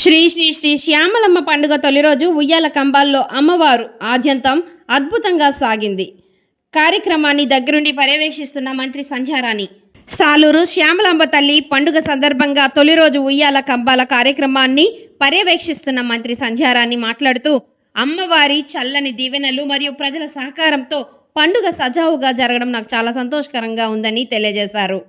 శ్రీ శ్రీ శ్రీ శ్యామలమ్మ పండుగ తొలి రోజు ఉయ్యాల కంబాల్లో అమ్మవారు ఆద్యంతం అద్భుతంగా సాగింది. కార్యక్రమాన్ని దగ్గరుండి పర్యవేక్షిస్తున్న మంత్రి సంధ్యారాణి. సాలూరు శ్యామలాంబ తల్లి పండుగ సందర్భంగా తొలి రోజు ఉయ్యాల కంబాల కార్యక్రమాన్ని పర్యవేక్షిస్తున్న మంత్రి సంధ్యారాణి మాట్లాడుతూ అమ్మవారి చల్లని దీవెనలు మరియు ప్రజల సహకారంతో పండుగ సజావుగా జరగడం నాకు చాలా సంతోషకరంగా ఉందని తెలియజేశారు.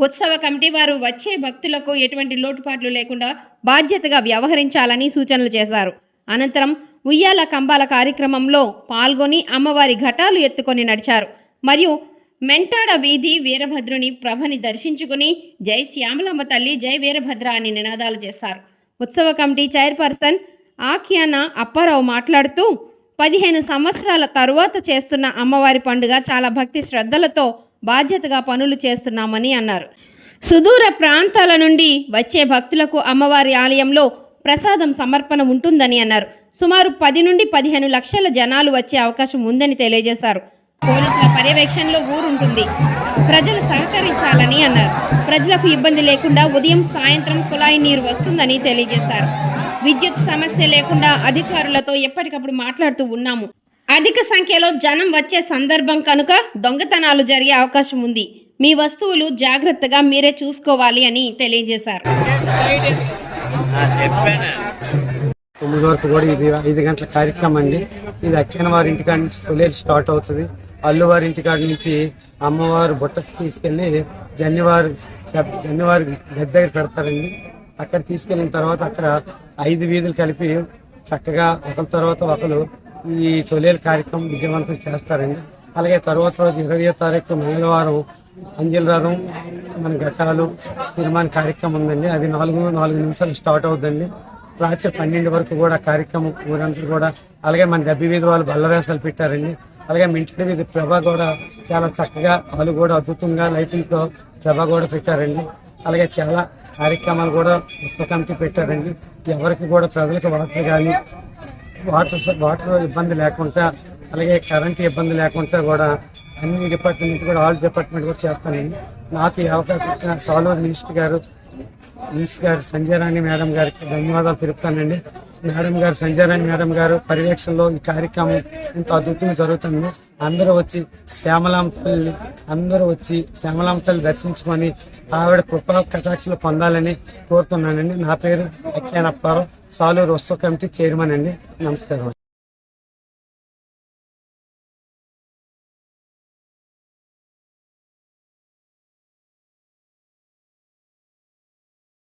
ఉత్సవ కమిటీ వారు వచ్చే భక్తులకు ఎటువంటి లోటుపాట్లు లేకుండా బాధ్యతగా వ్యవహరించాలని సూచనలు చేశారు. అనంతరం ఉయ్యాల కంబాల కార్యక్రమంలో పాల్గొని అమ్మవారి ఘటాలు ఎత్తుకొని నడిచారు. మరియు మెంటాడ వీధి వీరభద్రుని ప్రభని దర్శించుకుని జై శ్యామలమ్మ తల్లి జై వీరభద్ర అని నినాదాలు చేశారు. ఉత్సవ కమిటీ చైర్పర్సన్ ఆఖ్యాన అప్పారావు మాట్లాడుతూ పదిహేను సంవత్సరాల తరువాత చేస్తున్న అమ్మవారి పండుగ చాలా భక్తి శ్రద్ధలతో బాధ్యతగా పనులు చేస్తున్నామని అన్నారు. సుదూర ప్రాంతాల నుండి వచ్చే భక్తులకు అమ్మవారి ఆలయంలో ప్రసాదం సమర్పణ ఉంటుందని అన్నారు. సుమారు పది నుండి పదిహేను లక్షల జనాలు వచ్చే అవకాశం ఉందని తెలియజేశారు. పోలీసుల పర్యవేక్షణలో ఊరుంటుంది. ప్రజలు సహకరించాలని అన్నారు. ప్రజలకు ఇబ్బంది లేకుండా ఉదయం సాయంత్రం కుళాయి నీరు వస్తుందని తెలియజేశారు. విద్యుత్ సమస్య లేకుండా అధికారులతో ఎప్పటికప్పుడు మాట్లాడుతూ ఉన్నాము. అధిక సంఖ్యలో జనం వచ్చే సందర్భం కనుక దొంగతనాలు జరిగే అవకాశం ఉంది. మీ వస్తువులు జాగ్రత్తగా మీరే చూసుకోవాలి అని తెలియజేశారు. తొమ్మిది వరకు కూడా ఇది ఐదు గంటల కార్యక్రమం అండి. ఇది అక్కిన వారి ఇంటికాడ నుంచి తొలేరు స్టార్ట్ అవుతుంది. అల్లు వారి ఇంటికాడ నుంచి అమ్మవారు బుట్టకు తీసుకెళ్ళి జన్యవారు జన్యవారి గద్దె దగ్గర పెడతారండి. అక్కడ తీసుకెళ్ళిన తర్వాత అక్కడ ఐదు వీధులు కలిపి చక్కగా ఒకరి తర్వాత ఒకరు ఈ తొలేలు కార్యక్రమం విజయవంతం చేస్తారండి. అలాగే తర్వాత రోజు ఇరవై తారీఖు మంగళవారం అంజలరారం మన ఘట్టాలు సినిమాని కార్యక్రమం ఉందండి. అది నాలుగు నాలుగు నిమిషాలు స్టార్ట్ అవుతుందండి. రాత్రి పన్నెండు వరకు కూడా కార్యక్రమం ఊరంతా కూడా అలాగే మన డబ్బి వీధి వాళ్ళు బల్లవేసాలు పెట్టారండి. అలాగే మింటి వీధి ప్రభ కూడా చాలా చక్కగా వాళ్ళు కూడా అద్భుతంగా లైటింగ్తో ప్రభ కూడా పెట్టారండి. అలాగే చాలా కార్యక్రమాలు కూడా పుస్తకానికి పెట్టారండి. ఎవరికి కూడా ప్రజలకు వాటర్ కానీ వాటర్ వాటర్ ఇబ్బంది లేకుండా అలాగే కరెంట్ ఇబ్బంది లేకుండా కూడా అన్ని డిపార్ట్మెంట్ కూడా ఆల్ డిపార్ట్మెంట్ కూడా చేస్తానండి. నాకు ఈ అవకాశం ఇచ్చిన సాలూరు మినిస్టర్ గారు మినిస్టర్ గారు సంజయ్ రాణి మేడం గారికి ధన్యవాదాలు తెలుపుతానండి. మేడం గారు సంజయ్ మేడం గారు పర్యవేక్షణలో ఈ కార్యక్రమం ఎంతో అద్భుతంగా జరుగుతుంది. అందరూ వచ్చి శ్యామలాం తల్లి అందరూ వచ్చి శ్యామలాం తల్లి దర్శించుకొని ఆవిడ కృపా కటాక్షలు పొందాలని కోరుతున్నానండి. నా పేరు అక్యానప్పారావు సాలూరు ఉత్సవ కమిటీ చైర్మన్ అండి. నమస్కారం.